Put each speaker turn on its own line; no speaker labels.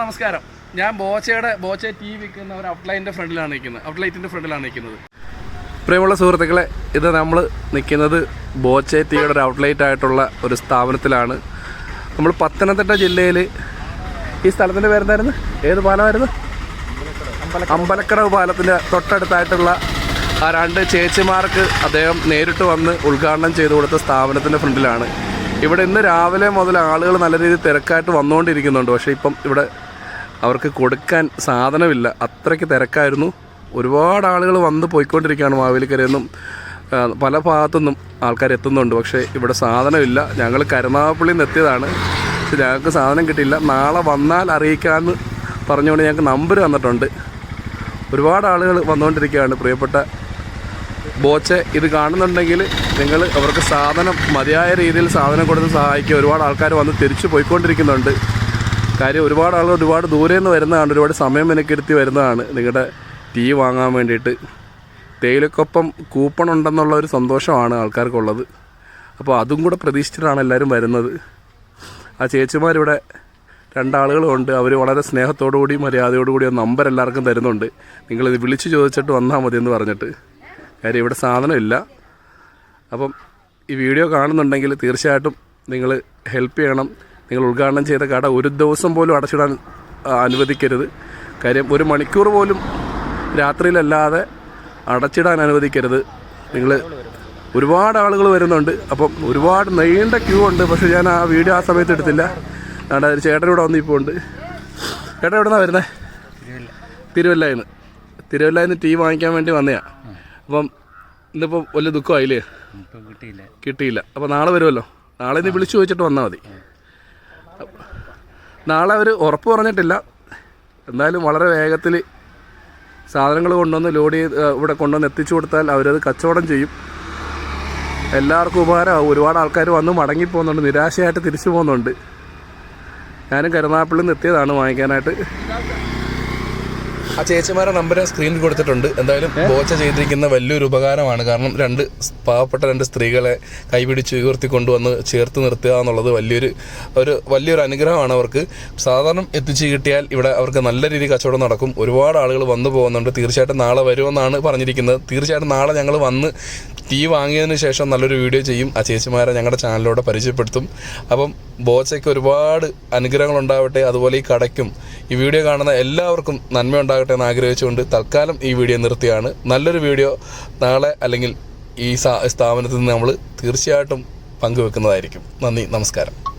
നമസ്കാരം. ഞാൻ ബോച്ചയുടെ ബോച്ച ടി വിൽക്കുന്ന ഒരു ഔട്ട്ലൈന്റെ ഫ്രണ്ടിലാണ് നിൽക്കുന്നത്. ഔട്ട്ലൈറ്റിന്റെ ഫ്രണ്ടിലാണ് നിൽക്കുന്നത്. പ്രിയമുള്ള സുഹൃത്തുക്കളെ ഇത് നമ്മൾ നിൽക്കുന്നത് ബോച്ച ടീയുടെ ഒരു ഔട്ട്ലൈറ്റ് ആയിട്ടുള്ള ഒരു സ്ഥാപനത്തിലാണ്. നമ്മൾ പത്തനംതിട്ട ജില്ലയിൽ ഈ സ്ഥലത്തിന്റെ പേരെന്തായിരുന്നു? ഏത് പാലമായിരുന്നു? അമ്പലക്കടവ് പാലത്തിന്റെ തൊട്ടടുത്തായിട്ടുള്ള ആ രണ്ട് ചേച്ചിമാർക്ക് അദ്ദേഹം നേരിട്ട് വന്ന് ഉദ്ഘാടനം ചെയ്തു കൊടുത്ത സ്ഥാപനത്തിന്റെ ഫ്രണ്ടിലാണ്. ഇവിടെ ഇന്ന് രാവിലെ മുതൽ ആളുകൾ നല്ല രീതിയിൽ തിരക്കായിട്ട് വന്നുകൊണ്ടിരിക്കുന്നുണ്ട്. പക്ഷേ ഇപ്പം ഇവിടെ അവർക്ക് കൊടുക്കാൻ സാധനമില്ല. അത്രയ്ക്ക് തിരക്കായിരുന്നു. ഒരുപാട് ആളുകൾ വന്ന് പോയിക്കൊണ്ടിരിക്കുകയാണ് ആ, പല ഭാഗത്തുനിന്നും ആൾക്കാർ എത്തുന്നുണ്ട്. പക്ഷേ ഇവിടെ സാധനമില്ല. ഞങ്ങൾ കരുനാഗപ്പള്ളിയിൽ നിന്ന് എത്തിയതാണ്. പക്ഷെ ഞങ്ങൾക്ക് സാധനം കിട്ടിയില്ല. നാളെ വന്നാൽ അറിയിക്കാമെന്ന് പറഞ്ഞുകൊണ്ട് ഞങ്ങൾക്ക് നമ്പർ തന്നിട്ടുണ്ട്. ഒരുപാട് ആളുകൾ വന്നുകൊണ്ടിരിക്കുകയാണ്. പ്രിയപ്പെട്ട ബോച്ചെ ഇത് കാണുന്നുണ്ടെങ്കിൽ നിങ്ങൾ അവർക്ക് സാധനം മതിയായ രീതിയിൽ സാധനം കൊടുത്ത് സഹായിക്കുക ഒരുപാട് ആൾക്കാർ വന്ന് തിരിച്ചു പോയിക്കൊണ്ടിരിക്കുന്നുണ്ട്. കാര്യം ഒരുപാട് ആളുകൾ ഒരുപാട് ദൂരെ നിന്ന് വരുന്നതാണ് ഒരുപാട് സമയം മെനക്കെടുത്തി വരുന്നതാണ്. നിങ്ങളുടെ ടീ വാങ്ങാൻ വേണ്ടിയിട്ട്. തേയിലക്കൊപ്പം കൂപ്പൺ ഉണ്ടെന്നുള്ള ഒരു സന്തോഷമാണ് ആൾക്കാർക്കുള്ളത്. അപ്പോൾ അതും കൂടെ പ്രതീക്ഷിച്ചിട്ടാണ് എല്ലാവരും വരുന്നത്. ആ ചേച്ചിമാരിവിടെ രണ്ടാളുകളുണ്ട്. അവർ വളരെ സ്നേഹത്തോടുകൂടി മര്യാദയോടുകൂടി നമ്പർ എല്ലാവർക്കും തരുന്നുണ്ട്. നിങ്ങളിത് വിളിച്ചു ചോദിച്ചിട്ട് വന്നാൽ മതി എന്ന് പറഞ്ഞിട്ട്. കാര്യം ഇവിടെ സാധനമില്ല അപ്പം ഈ വീഡിയോ കാണുന്നുണ്ടെങ്കിൽ തീർച്ചയായിട്ടും നിങ്ങൾ ഹെൽപ്പ് ചെയ്യണം. നിങ്ങൾ ഉദ്ഘാടനം ചെയ്ത കട ഒരു ദിവസം പോലും അടച്ചിടാൻ അനുവദിക്കരുത്. കാര്യം ഒരു മണിക്കൂർ പോലും രാത്രിയിലല്ലാതെ അടച്ചിടാൻ അനുവദിക്കരുത്. നിങ്ങൾ ഒരുപാട് ആളുകൾ വരുന്നുണ്ട്. അപ്പം ഒരുപാട് നീണ്ട ക്യൂ ഉണ്ട്. പക്ഷേ ഞാൻ ആ വീഡിയോ ആ സമയത്ത് എടുത്തില്ല. അവിടെ ഒരു ചേട്ടൻ ഇവിടെ വന്ന് ഇപ്പോൾ ഉണ്ട്. ചേട്ടൻ എവിടെ നിന്നാണ് വരുന്നത് തിരുവല്ലയിൽ നിന്ന് തിരുവല്ലയിൽ നിന്ന് ടീ വാങ്ങിക്കാൻ വേണ്ടി വന്നതാണ് അപ്പം ഇന്നിപ്പോൾ വലിയ ദുഃഖമായില്ലേ?
കിട്ടിയില്ല.
കിട്ടിയില്ല. അപ്പോൾ നാളെ വരുമല്ലോ. നാളെ ഇനി വിളിച്ചു ചോദിച്ചിട്ട് വന്നാൽ മതി. നാളെ അവർ ഉറപ്പ് പറഞ്ഞിട്ടില്ല. എന്തായാലും വളരെ വേഗത്തിൽ സാധനങ്ങൾ കൊണ്ടുവന്ന് ലോഡ് ചെയ്ത് ഇവിടെ കൊണ്ടുവന്ന് എത്തിച്ചു കൊടുത്താൽ അവരത് കച്ചവടം ചെയ്യും. എല്ലാവർക്കും ഉപകാരമാകും ഒരുപാട് ആൾക്കാർ വന്ന് മടങ്ങി പോകുന്നുണ്ട്. നിരാശയായിട്ട് തിരിച്ചു പോകുന്നുണ്ട്. ഞാനും കരുനാപ്പിളിൽ നിന്ന് എത്തിയതാണ് വാങ്ങിക്കാനായിട്ട്. ആ ചേച്ചിമാരുടെ നമ്പർ സ്ക്രീനിൽ കൊടുത്തിട്ടുണ്ട്. എന്തായാലും ബോച്ച ചെയ്തിരിക്കുന്ന വലിയൊരു ഉപകാരമാണ്. കാരണം രണ്ട് പാവപ്പെട്ട രണ്ട് സ്ത്രീകളെ കൈപിടിച്ച് ഉയർത്തി കൊണ്ടുവന്ന് ചേർത്ത് നിർത്തുക എന്നുള്ളത് വലിയൊരു ഒരു വലിയൊരു അനുഗ്രഹമാണ് അവർക്ക്. സാധാരണ എത്തിച്ചു കിട്ടിയാൽ ഇവിടെ അവർക്ക് നല്ല രീതിയിൽ കച്ചവടം നടക്കും. ഒരുപാട് ആളുകൾ വന്നു പോകുന്നുണ്ട്. തീർച്ചയായിട്ടും നാളെ വരുമെന്നാണ് പറഞ്ഞിരിക്കുന്നത്. തീർച്ചയായിട്ടും നാളെ ഞങ്ങൾ വന്ന് ടീ വാങ്ങിയതിന് ശേഷം നല്ലൊരു വീഡിയോ ചെയ്യും. ആ ചേച്ചിമാരെ ഞങ്ങളുടെ ചാനലിലൂടെ പരിചയപ്പെടുത്തും. അപ്പം ബോച്ചയ്ക്ക് ഒരുപാട് അനുഗ്രഹങ്ങൾ ഉണ്ടാവട്ടെ. അതുപോലെ ഈ കടയ്ക്കും ഈ വീഡിയോ കാണുന്ന എല്ലാവർക്കും നന്മ ഉണ്ടാകട്ടെ എന്ന് ആഗ്രഹിച്ചുകൊണ്ട് തൽക്കാലം ഈ വീഡിയോ നിർത്തിയാണ്. നല്ലൊരു വീഡിയോ നാളെ അല്ലെങ്കിൽ ഈ സ്ഥാ- സ്ഥാപനത്തിൽ നിന്ന് നമ്മൾ തീർച്ചയായിട്ടും പങ്കുവെക്കുന്നതായിരിക്കും. നന്ദി നമസ്കാരം.